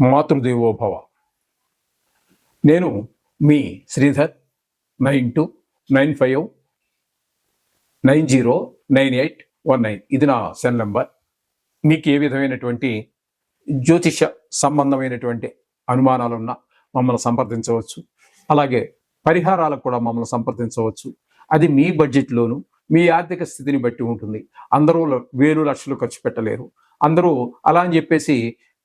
మాతృదేవోభవ. నేను మీ Sridhar nine two nine five nine zero nine eight one nine. ఇది నా cell number. మీకు ఏ విధమైనటువంటి జ్యోతిష సంబంధమైనటువంటి అనుమానాలున్నా మమ్మల్ని సంప్రదించవచ్చు. అలాగే పరిహారాలకు కూడా మమ్మల్ని సంప్రదించవచ్చు. అది మీ బడ్జెట్లోను మీ ఆర్థిక స్థితిని బట్టి ఉంటుంది. అందరూ ల- వేలు లక్షలు ఖర్చు పెట్టలేరు. అందరూ అలా అని చెప్పేసి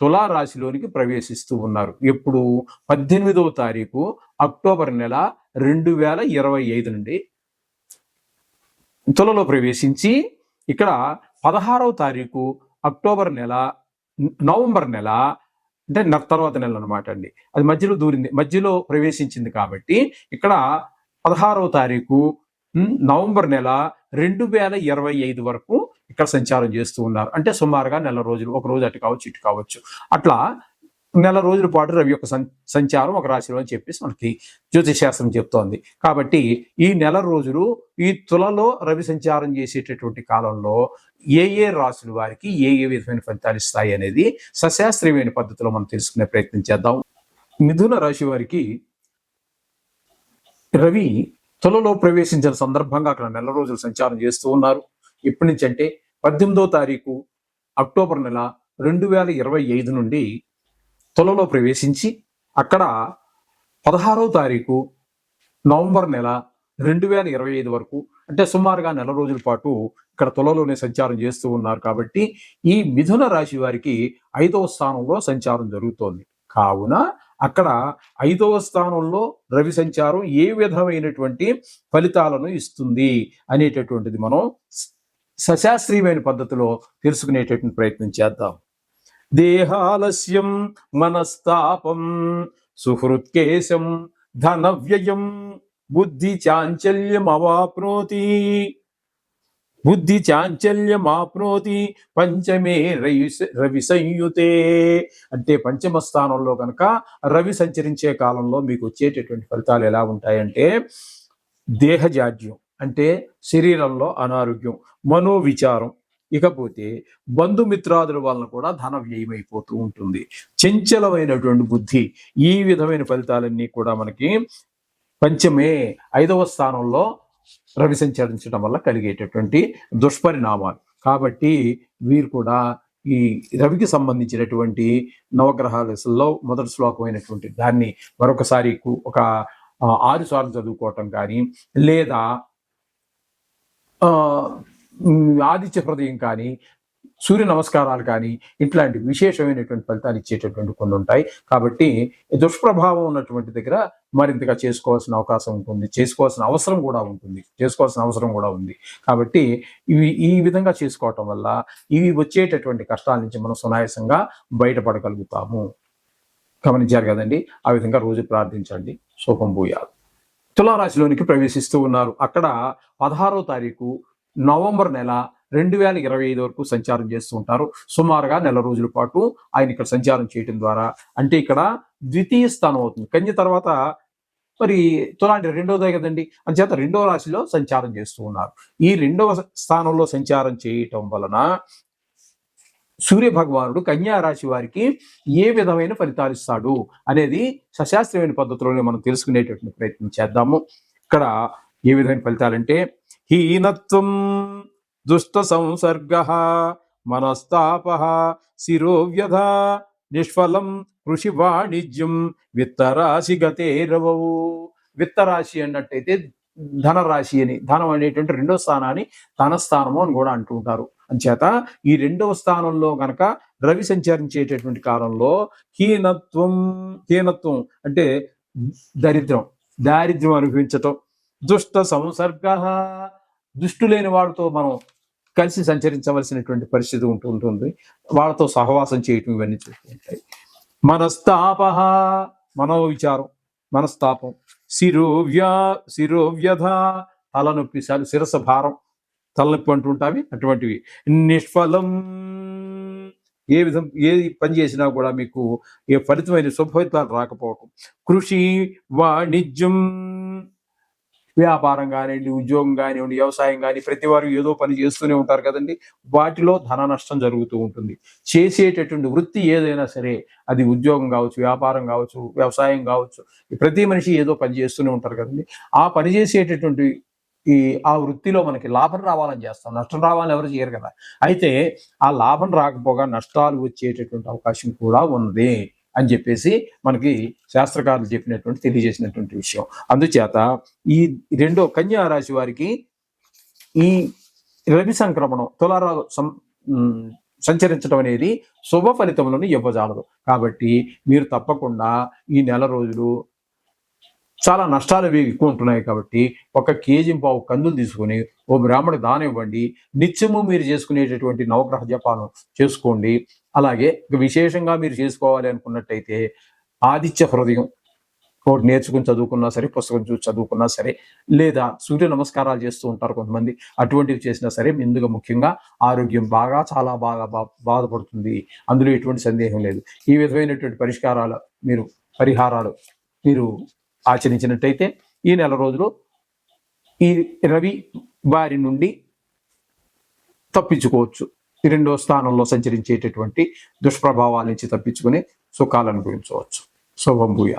తులారాశిలోనికి ప్రవేశిస్తూ ఉన్నారు. ఎప్పుడు? పద్దెనిమిదవ తారీఖు అక్టోబర్ నెల రెండు వేల ఇరవై ఐదు నుండి. తులలో ప్రవేశించి ఇక్కడ పదహారవ తారీఖు అక్టోబర్ నెల నవంబర్ నెల అంటే తర్వాత నెల అనమాట అండి. అది మధ్యలో దూరింది మధ్యలో ప్రవేశించింది కాబట్టి ఇక్కడ పదహారవ తారీఖు నవంబర్ నెల రెండు వేల ఇరవై ఐదు వరకు ఇక్కడ సంచారం చేస్తూ ఉన్నారు. అంటే సుమారుగా నెల రోజులు ఒక రోజు అటు కావచ్చు ఇటు కావచ్చు. అట్లా నెల రోజుల పాటు రవి యొక్క సంచారం ఒక రాశిలో అని చెప్పేసి మనకి జ్యోతిషశాస్త్రం చెప్తోంది. కాబట్టి ఈ నెల రోజులు ఈ తులలో రవి సంచారం చేసేటటువంటి కాలంలో ఏ ఏ రాశుల వారికి ఏ ఏ విధమైన ఫలితాలు ఇస్తాయి అనేది సశాస్త్రీయమైన పద్ధతిలో మనం తెలుసుకునే ప్రయత్నం చేద్దాం. మిథున రాశి వారికి రవి తులలో ప్రవేశించిన సందర్భంగా అక్కడ నెల రోజులు సంచారం చేస్తూ ఉన్నారు. ఇప్పటి నుంచి అంటే పద్దెనిమిదో తారీఖు అక్టోబర్ నెల రెండు వేల ఇరవై ఐదు నుండి తొలలో ప్రవేశించి అక్కడ పదహారో తారీఖు నవంబర్ నెల రెండు వేల ఇరవై ఐదు వరకు అంటే సుమారుగా నెల రోజుల పాటు ఇక్కడ తొలలోనే సంచారం చేస్తూ ఉన్నారు కాబట్టి ఈ మిథున రాశి వారికి ఐదవ స్థానంలో సంచారం జరుగుతోంది. కావున అక్కడ ఐదవ స్థానంలో రవి సంచారం ఏ విధమైనటువంటి ఫలితాలను ఇస్తుంది అనేటటువంటిది మనం సశాస్త్రీయమైన పద్ధతిలో తెలుసుకునేటటువంటి ప్రయత్నం చేద్దాం. దేహాలస్యం మనస్తాపం సుహృత్కేశం ధన వ్యయం బుద్ధి చాంచల్యం అవాప్నోతి బుద్ధి చాంచల్యం ఆప్నోతి పంచమే రవి రవి సంయుతే. అంటే పంచమ స్థానంలో కనుక రవి సంచరించే కాలంలో మీకు వచ్చేటటువంటి ఫలితాలు ఎలా ఉంటాయంటే దేహజాడ్యం. అంటే శరీరంలో అనారోగ్యం మనోవిచారం ఇకపోతే బంధుమిత్రాదుల వలన కూడా ధన వ్యయమైపోతూ ఉంటుంది. చంచలమైనటువంటి బుద్ధి ఈ విధమైన ఫలితాలన్నీ కూడా మనకి పంచమే ఐదవ స్థానంలో రవి సంచరించడం వల్ల కలిగేటటువంటి దుష్పరిణామాలు. కాబట్టి వీరు కూడా ఈ రవికి సంబంధించినటువంటి నవగ్రహాలలో మొదటి శ్లోకమైనటువంటి దాన్ని మరొకసారి ఒక ఆరు సార్లు చదువుకోవటం కానీ లేదా ఆదిత్య హృదయం కానీ సూర్య నమస్కారాలు కానీ ఇట్లాంటి విశేషమైనటువంటి ఫలితాలు ఇచ్చేటటువంటి కొన్ని ఉంటాయి. కాబట్టి దుష్ప్రభావం ఉన్నటువంటి దగ్గర మరింతగా చేసుకోవాల్సిన అవకాశం ఉంటుంది. చేసుకోవాల్సిన అవసరం కూడా ఉంటుంది. చేసుకోవాల్సిన అవసరం కూడా ఉంది. కాబట్టి ఇవి ఈ విధంగా చేసుకోవటం వల్ల ఇవి వచ్చేటటువంటి కష్టాల నుంచి మనం సునాయాసంగా బయటపడగలుగుతాము. గమనించారు కదండి? ఆ విధంగా రోజు ప్రార్థించండి. శుభం భూయాలు తులారాశిలోనికి ప్రవేశిస్తూ ఉన్నారు. అక్కడ పదహారో తారీఖు నవంబర్ నెల రెండు వేల ఇరవై ఐదు వరకు సంచారం చేస్తూ ఉంటారు. సుమారుగా నెల రోజుల పాటు ఆయన ఇక్కడ సంచారం చేయటం ద్వారా. అంటే ఇక్కడ ద్వితీయ స్థానం అవుతుంది. కన్య తర్వాత మరి తులాంటి రెండవదే కదండి. అంచేత రెండవ రాశిలో సంచారం చేస్తూ ఉన్నారు. ఈ రెండవ స్థానంలో సంచారం చేయటం వలన సూర్య భగవానుడు కన్యా రాశి వారికి ఏ విధమైన ఫలితాలు ఇస్తాడు అనేది సశాస్త్రమైన పద్ధతిలోనే మనం తెలుసుకునేటటువంటి ప్రయత్నం చేద్దాము. ఇక్కడ ఏ విధమైన ఫలితాలంటే హీనత్వం దుష్ట సంసర్గ మనస్తాప శిరోవ్యధ నిష్ఫలం కృషి వాణిజ్యం విత్తరాశి గతేరవవు విత్తరాశి అన్నట్టయితే ధనరాశి అని ధనం అనేటువంటి రెండో స్థానాన్ని ధనస్థానము అని కూడా అంటుంటారు అంచేత ఈ రెండవ స్థానంలో గనక రవి సంచరించేటటువంటి కాలంలో హీనత్వం హీనత్వం అంటే దరిద్రం దారిద్ర్యం అనుభవించటం దుష్ట సంసర్గ దుష్టులేని వాడితో మనం కలిసి సంచరించవలసినటువంటి పరిస్థితి ఉంటూ ఉంటుంది వాళ్ళతో సహవాసం చేయటం ఇవన్నీ చూస్తుంటాయి మనస్తాప మనోవిచారం మనస్తాపం శిరోవ్య శిరోవ్యధ తలనొప్పి స- శిరస భారం తలనొప్పి అంటుంటావి అటువంటివి. నిష్ఫలం. ఏ విధం ఏ పని చేసినా కూడా మీకు ఏ ఫలితమైన శుభఫలితాలు రాకపోవటం. కృషి వాణిజ్యం. వ్యాపారం కానివ్వండి ఉద్యోగం కానివ్వండి వ్యవసాయం కానీ ప్రతి వారు ఏదో పని చేస్తూనే ఉంటారు కదండి. వాటిలో ధన నష్టం జరుగుతూ ఉంటుంది. చేసేటటువంటి వృత్తి ఏదైనా సరే అది ఉద్యోగం కావచ్చు వ్యాపారం కావచ్చు వ్యవసాయం కావచ్చు ప్రతి మనిషి ఏదో పని చేస్తూనే ఉంటారు కదండి. ఆ పని చేసేటటువంటి ఈ ఆ వృత్తిలో మనకి లాభం రావాలని చేస్తాం. నష్టం రావాలని ఎవరు చేయరు కదా. అయితే ఆ లాభం రాకపోగా నష్టాలు వచ్చేటటువంటి అవకాశం కూడా ఉంది అని చెప్పేసి మనకి శాస్త్రకారులు చెప్పినటువంటి తెలియజేసినటువంటి విషయం. అందుచేత ఈ రెండో కన్యా రాశి వారికి ఈ రవి సంక్రమణం తులారా సం సంచరించడం అనేది శుభ ఫలితములను ఇవ్వజాలదు. కాబట్టి మీరు తప్పకుండా ఈ నెల రోజులు చాలా నష్టాలు అవి ఎక్కువ ఉంటున్నాయి కాబట్టి ఒక కేజీ పావు కందులు తీసుకొని ఓ బ్రాహ్మణుడు దానం ఇవ్వండి. నిత్యము మీరు చేసుకునేటటువంటి నవగ్రహ జపాలను చేసుకోండి. అలాగే విశేషంగా మీరు చేసుకోవాలి అనుకున్నట్టయితే ఆదిత్య హృదయం ఒకటి నేర్చుకుని చదువుకున్నా సరే పుస్తకం చూసి చదువుకున్నా సరే లేదా సూర్య నమస్కారాలు చేస్తూ ఉంటారు కొంతమంది. అటువంటివి చేసినా సరే ముందుగా ముఖ్యంగా ఆరోగ్యం బాగా చాలా బాగా బా- బాధపడుతుంది. అందులో ఎటువంటి సందేహం లేదు. ఈ విధమైనటువంటి పరిష్కారాలు మీరు పరిహారాలు మీరు ఆచరించినట్టయితే ఈ నెల రోజులు ఈ రవి వారి నుండి తప్పించుకోవచ్చు. రెండో స్థానంలో సంచరించేటటువంటి దుష్ప్రభావాల నుంచి తప్పించుకుని సుఖాలు అనుభవించవచ్చు. శుభంభూయ